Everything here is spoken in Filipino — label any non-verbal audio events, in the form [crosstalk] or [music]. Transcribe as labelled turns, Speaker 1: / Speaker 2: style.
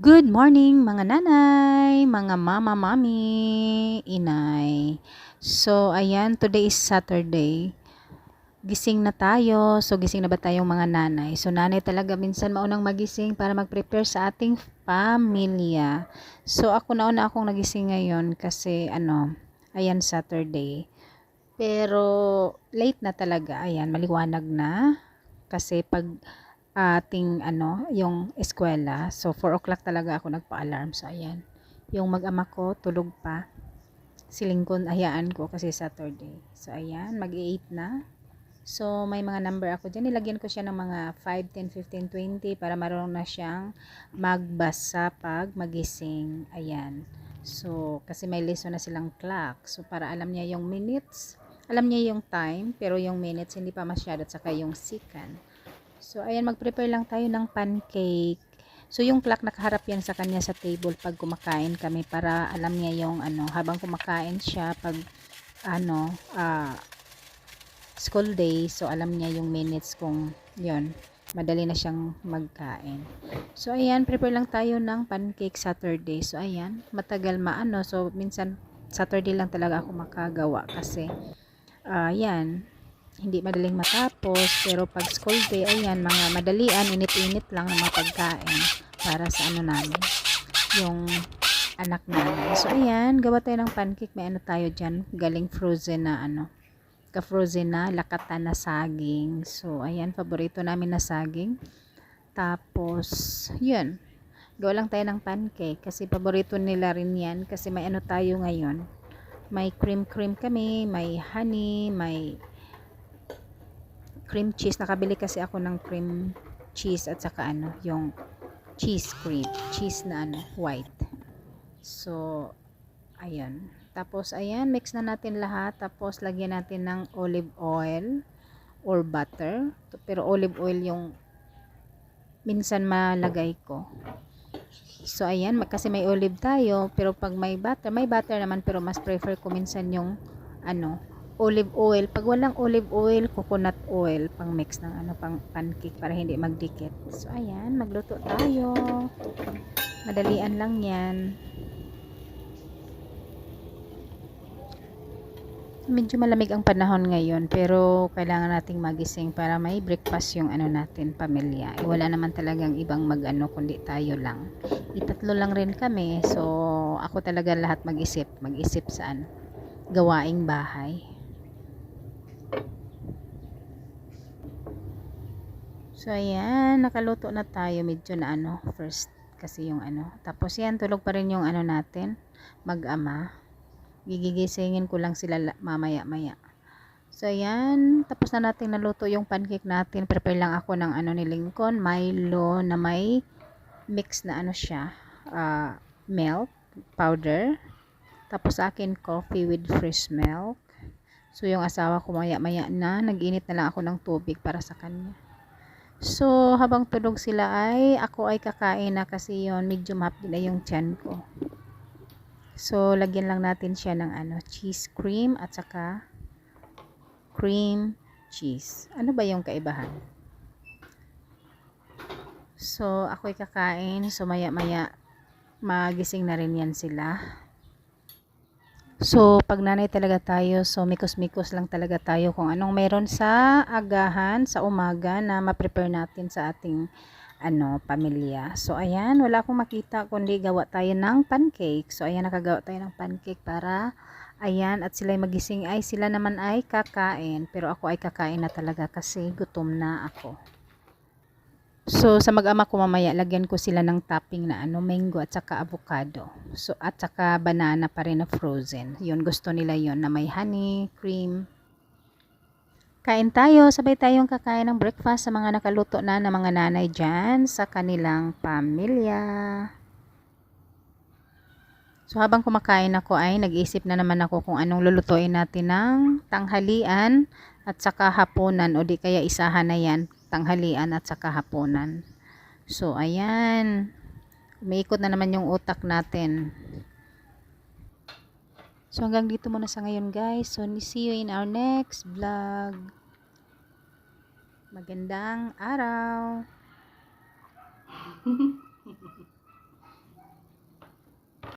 Speaker 1: Good morning mga nanay, mga mama, mami, inay. So, ayan, today is Saturday. Gising na tayo. So, gising na ba tayong mga nanay? So, nanay talaga minsan maunang magising para mag-prepare sa ating pamilya. So, ako nauna akong nagising ngayon kasi, ano, ayan, Saturday. Pero, late na talaga. Ayan, maliwanag na. Kasi, pag ating ano, yung eskwela. So, 4 o'clock talaga ako nagpa-alarm. So, ayan. Yung mag-ama ko, tulog pa. Si Lincoln, hayaan ko kasi Saturday. So, ayan. Mag-8 na. So, may mga number ako dyan. Nilagyan ko siya ng mga 5, 10, 15, 20 para marunong na siyang magbasa pag magising. Ayan. So, kasi may lesson na silang clock. So, para alam niya yung minutes. Alam niya yung time, pero yung minutes hindi pa masyado at saka yung second. So, ayan, mag-prepare lang tayo ng pancake. So, yung clock nakaharap yan sa kanya sa table pag kumakain kami para alam niya yung ano, habang kumakain siya pag ano, ah, school day, so alam niya yung minutes kung yon madali na siyang magkain. So, ayan, prepare lang tayo ng pancake Saturday. So, ayan, matagal maano. So, minsan, Saturday lang talaga ako makagawa kasi, yan, hindi madaling matapos pero pag school day ayan mga madalian init-init lang ng mga pagkain para sa ano namin yung anak namin. So ayan gawa tayo ng pancake. May ano tayo dyan? Galing frozen na ano ka frozen na lakatan na saging. So ayan paborito namin na saging. Tapos yun gawa lang tayo ng pancake kasi paborito nila rin yan kasi may ano tayo ngayon. May cream cream kami may honey may cream cheese. Nakabili kasi ako ng cream cheese at saka ano, yung cheese cream. Cheese na ano, white. So, ayan. Tapos, ayan, mix na natin lahat. Tapos, lagyan natin ng olive oil or butter. Pero olive oil yung minsan malagay ko. So, ayan, kasi may olive tayo. Pero pag may butter, may butter naman. Pero mas prefer ko minsan yung ano, olive oil. Pag walang olive oil, coconut oil pang mix ng ano pang pancake para hindi magdikit. So ayan, magluto tayo. Madalian lang 'yan. Medyo malamig ang panahon ngayon pero kailangan nating magising para may breakfast yung ano natin, pamilya. E, wala naman talagang ibang mag-ano kundi tayo lang. Itatlo lang rin kami. So ako talaga lahat mag-isip, mag-isip saan gawaing bahay. So, ayan, nakaluto na tayo. Medyo na ano, first kasi yung ano. Tapos yan, tulog pa rin yung ano natin, mag-ama. Gigigisingin ko lang sila mamaya-maya. So, ayan, tapos na natin naluto yung pancake natin. Prepare lang ako ng ano ni Lincoln, Milo na may mix na ano siya, uh, milk, powder. Tapos akin, coffee with fresh milk. So, yung asawa ko maya-maya na, nag-init na lang ako ng tubig para sa kanya. So, habang tulog sila ay, ako ay kakain na kasi yon medyo mahapdi na yung tiyan ko. So, lagyan lang natin siya ng ano, cheese cream at saka cream cheese. Ano ba yung kaibahan? So, ako ay kakain. So, maya-maya magising na rin yan sila. So, pag nanay talaga tayo, so mikos-mikos lang talaga tayo kung anong meron sa agahan, sa umaga na ma-prepare natin sa ating ano, pamilya. So, ayan, wala akong makita kundi gawa tayo ng pancake. So, ayan, nakagawa tayo ng pancake para, ayan, at sila magising ay, sila naman ay kakain. Pero ako ay kakain na talaga kasi gutom na ako. So, sa mag-ama ko mamaya, lagyan ko sila ng topping na ano, mango at saka avocado. So, at saka banana pa rin na frozen. Yun, gusto nila yon na may honey, cream. Kain tayo, sabay tayong kakain ng breakfast sa mga nakaluto na ng mga nanay dyan sa kanilang pamilya. So, habang kumakain ako ay nag-isip na naman ako kung anong lulutuin natin ng tanghalian at saka hapunan o di kaya isahan na yan tanghalian at saka hapunan. So, ayan. Umiikot na naman yung utak natin. So, hanggang dito muna sa ngayon guys. So, see you in our next vlog. Magandang araw. [laughs]